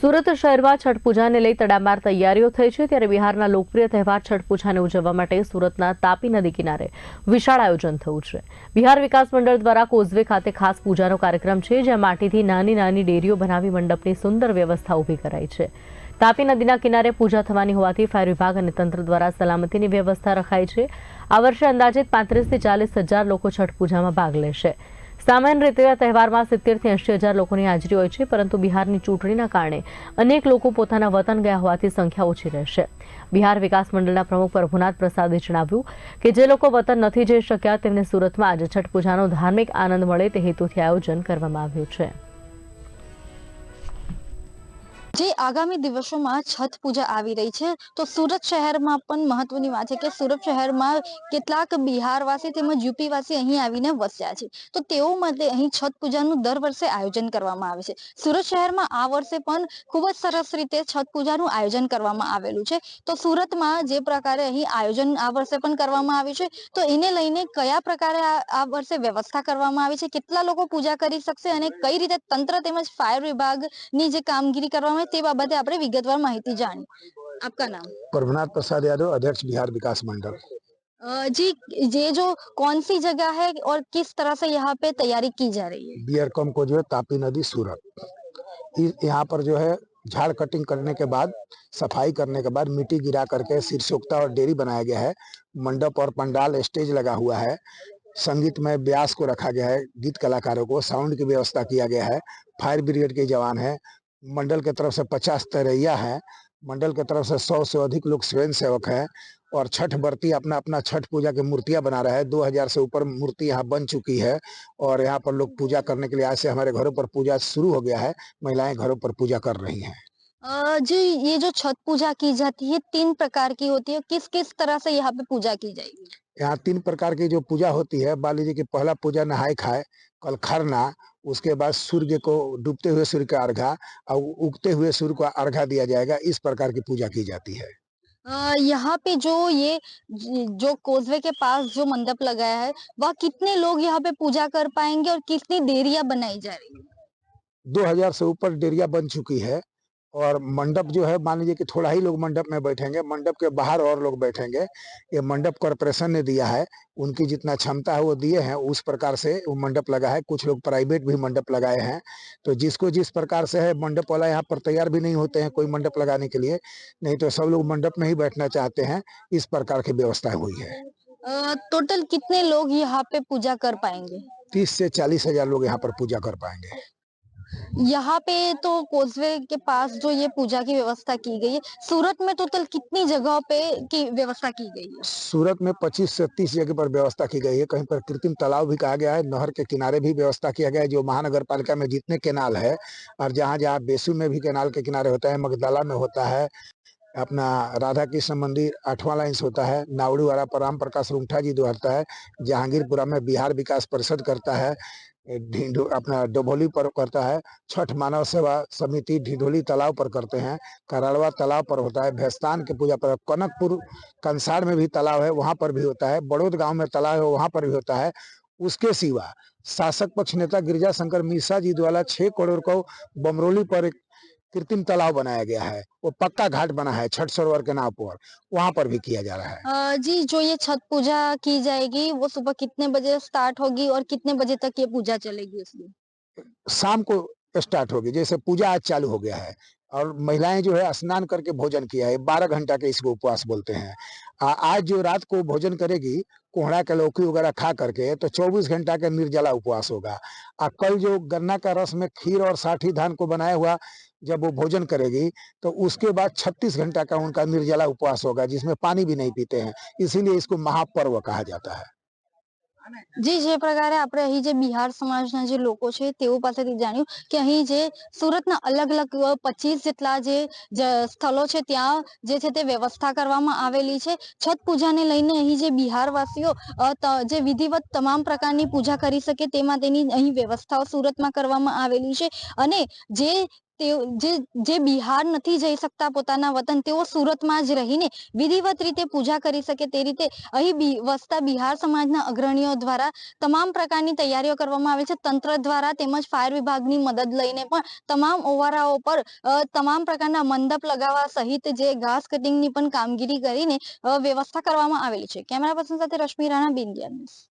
સુરત શહેરમાં છઠ પૂજાને લઈ તડામાર તૈયારીઓ થઈ છે. ત્યારે બિહારના લોકપ્રિય તહેવાર છઠ પૂજાને ઉજવવા માટે સુરતના તાપી નદી કિનારે વિશાળ આયોજન થયું છે. બિહાર વિકાસ મંડળ દ્વારા કોઝવે ખાતે ખાસ પૂજાનો કાર્યક્રમ છે, જ્યાં માટીથી નાની નાની ડેરીઓ બનાવી મંડપની સુંદર વ્યવસ્થા ઊભી કરાઈ છે. તાપી નદીના કિનારે પૂજા થવાની હોવાથી ફાયર વિભાગ અને તંત્ર દ્વારા સલામતીની વ્યવસ્થા રખાઈ છે. આ વર્ષે અંદાજિત પાંત્રીસથી ચાલીસ હજાર લોકો છઠ પૂજામાં ભાગ લેશે. સામાન્ય રીતે આ તહેવારમાં સિત્તેરથી એંશી હજાર લોકોની હાજરી હોય છે, પરંતુ બિહારની ચૂંટણીના કારણે અનેક લોકો પોતાના વતન ગયા હોવાથી સંખ્યા ઓછી રહેશે. બિહાર વિકાસ મંડળના પ્રમુખ પ્રભુનાથ પ્રસાદે જણાવ્યું કે જે લોકો વતન નથી જઈ શક્યા તેમને સુરતમાં આજે છઠ પૂજાનો ધાર્મિક આનંદ મળે તે હેતુથી આયોજન કરવામાં આવ્યું છે. જે આગામી દિવસોમાં છઠ પૂજા આવી રહી છે, તો સુરત શહેરમાં પણ મહત્વની વાત છે કે સુરત શહેરમાં કેટલાક બિહારવાસી તેમજ યુપીવાસી અહીં આવીને વસ્યા છે. તો તેઓ માટે અહીં છઠ પૂજાનું દર વર્ષે આયોજન કરવામાં આવે છે. સુરત શહેરમાં આ વર્ષે પણ ખૂબ જ સરસ રીતે છઠ પૂજાનું આયોજન કરવામાં આવેલું છે. તો સુરતમાં જે પ્રકારે અહીં આયોજન આ વર્ષે પણ કરવામાં આવ્યું છે, તો એને લઈને કયા પ્રકારે આ વર્ષે વ્યવસ્થા કરવામાં આવી છે, કેટલા લોકો પૂજા કરી શકશે અને કઈ રીતે તંત્ર તેમજ ફાયર વિભાગની જે કામગીરી કરવામાં આવે તે બાબતે આપણે વિગતવાર માહિતી જાણી આપકા નામ प्रभुनाथ प्रसाद यादव अध्यक्ष बिहार विकास मंडल अ, जी ये जो कौन सी जगह है और किस तरह से यहाँ पे तैयारी की जा रही है बियर कम को जो है तापी नदी सूरत इ- यहाँ पर जो है झाड़ कटिंग करने के बाद सफाई करने के बाद मिट्टी गिरा करके शीर्षोक्ता और डेरी बनाया गया है मंडप और पंडाल स्टेज लगा हुआ है संगीतमय ब्यास को रखा गया है गीत कलाकारों को साउंड की व्यवस्था किया गया है फायर ब्रिगेड के जवान है मंडल के तरफ़ से पचास तरैया है। मंडल के तरफ़ से सौ से अधिक लोग स्वयं सेवक है और छठ व्रती अपना अपना छठ पूजा की मूर्तियाँ बना रहा है। दो हज़ार से ऊपर मूर्ति यहाँ बन चुकी है और यहाँ पर लोग पूजा करने के लिए आज से हमारे घरों पर पूजा शुरू हो गया है। महिलाएँ घरों पर पूजा कर रही हैं। अ, जी ये जो छठ पूजा की जाती है तीन प्रकार की होती है। किस किस तरह से यहाँ पे पूजा की जाएगी? यहाँ तीन प्रकार की जो पूजा होती है बाली जी की पहला पूजा नहाय खाए कल खरना उसके बाद सूर्य को डूबते हुए सूर्य का अर्घा और उगते हुए सूर्य को अर्घा दिया जाएगा इस प्रकार की पूजा की जाती है। अ, यहाँ पे जो ये ज- जो कोजवे के पास जो मंडप लगाया है वह कितने लोग यहाँ पे पूजा कर पाएँगे और कितनी देरियाँ बनाई जा रही है? दो हज़ार से ऊपर डेरिया बन चुकी है। और मंडप जो है मान लीजिए कि थोड़ा ही लोग मंडप में बैठेंगे मंडप के बाहर और लोग बैठेंगे। ये मंडप कॉरपोरेशन ने दिया है उनकी जितना क्षमता है वो दिए हैं उस प्रकार से वो मंडप लगा है। कुछ लोग प्राइवेट भी मंडप लगाए हैं। तो जिसको जिस प्रकार से है मंडप वाला यहाँ पर तैयार भी नहीं होते हैं कोई मंडप लगाने के लिए। नहीं तो सब लोग मंडप में ही बैठना चाहते हैं इस प्रकार की व्यवस्था हुई है। टोटल कितने लोग यहाँ पे पूजा कर पाएँगे? तीस से चालीस हज़ार लोग यहाँ पर पूजा कर पाएँगे। यहाँ पे तो कोजवे के पास जो ये पूजा की व्यवस्था की गई है, सूरत में टोटल कितनी जगहों पे की व्यवस्था की गई है? सूरत में 25 से 30 जगह पर व्यवस्था की गई है, कहीं पर कृत्रिम तालाब भी कहा गया है, नहर के किनारे भी व्यवस्था किया गया है, जो महानगर पालिका में जितने केनाल है, और जहाँ जहाँ बेसू में भी केनाल के किनारे होता है, मगदला में होता है अपना राधा कृष्ण मंदिर आठवां लाइन्स होता है, नावड़ी वाला पर राम प्रकाश रुंगठा जी दोहरता है, जहांगीरपुरा में बिहार विकास परिषद करता है, ढिंढो अपना डोभोली पर करता है, छठ मानव सेवा समिति ढिढोली तालाब पर करते हैं, कराड़वा तालाब पर होता है, भैस्तान के पूजा पर, कनकपुर कंसार में भी तालाब है, वहाँ पर भी होता है, बड़ौद गाँव में तालाब है, वहाँ पर भी होता है, उसके सिवा शासक पक्ष नेता गिरिजा शंकर मिश्रा जी द्वारा छह करोड़ को बमरोली पर कृत्रिम तालाब बनाया गया है वो पक्का घाट बना है छठ सरोवर के नाम पर वहाँ पर भी किया जा रहा है। आ, जी जो ये छठ पूजा की जाएगी वो सुबह कितने बजे स्टार्ट होगी और कितने बजे तक ये पूजा चलेगी उस दिन शाम को स्टार्ट होगी जैसे पूजा आज चालू हो गया है और महिलाएँ जो है स्नान करके भोजन किया है। बारह घंटा के इसको उपवास बोलते हैं। आ, आज जो रात को भोजन करेगी कोहड़ा के लौकी वगैरह खा करके तो 24 घंटा का निर्जला उपवास होगा। और कल जो गन्ना का रस में खीर और साठी धान को बनाया हुआ जब वो भोजन करेगी तो उसके बाद 36 घंटा का उनका निर्जला उपवास होगा जिसमें पानी भी नहीं पीते हैं। इसीलिए इसको महापर्व कहा जाता है। જી જે પ્રકારે આપણે અહીં જે બિહાર સમાજના જે લોકો છે તેઓ પાસેથી જાણ્યું કે અહીં જે સુરતના અલગ અલગ પચીસ જેટલા જે સ્થળો છે ત્યાં જે છે તે વ્યવસ્થા કરવામાં આવેલી છે. છઠ પૂજાને લઈને અહીં જે બિહારવાસીઓ જે વિધિવત તમામ પ્રકારની પૂજા કરી શકે તે માટેની અહીં વ્યવસ્થાઓ સુરતમાં કરવામાં આવેલી છે. અને જે તે જે જે બિહાર નથી જઈ શકતા પોતાના વતન, તેઓ સુરતમાં જ રહીને વિધિવત રીતે પૂજા કરી શકે તે રીતે અહીં વસતા બિહાર સમાજના અગ્રણીઓ દ્વારા તમામ પ્રકારની તૈયારીઓ કરવામાં આવે છે. તંત્ર દ્વારા તેમજ ફાયર વિભાગની મદદ લઈને પણ તમામ ઓવારાઓ પર તમામ પ્રકારના મંડપ લગાવવા સહિત જે ઘાસ કટિંગની પણ કામગીરી કરીને વ્યવસ્થા કરવામાં આવેલી છે. કેમેરા પર્સન સાથે રશ્મિ રાણા બિંદિયા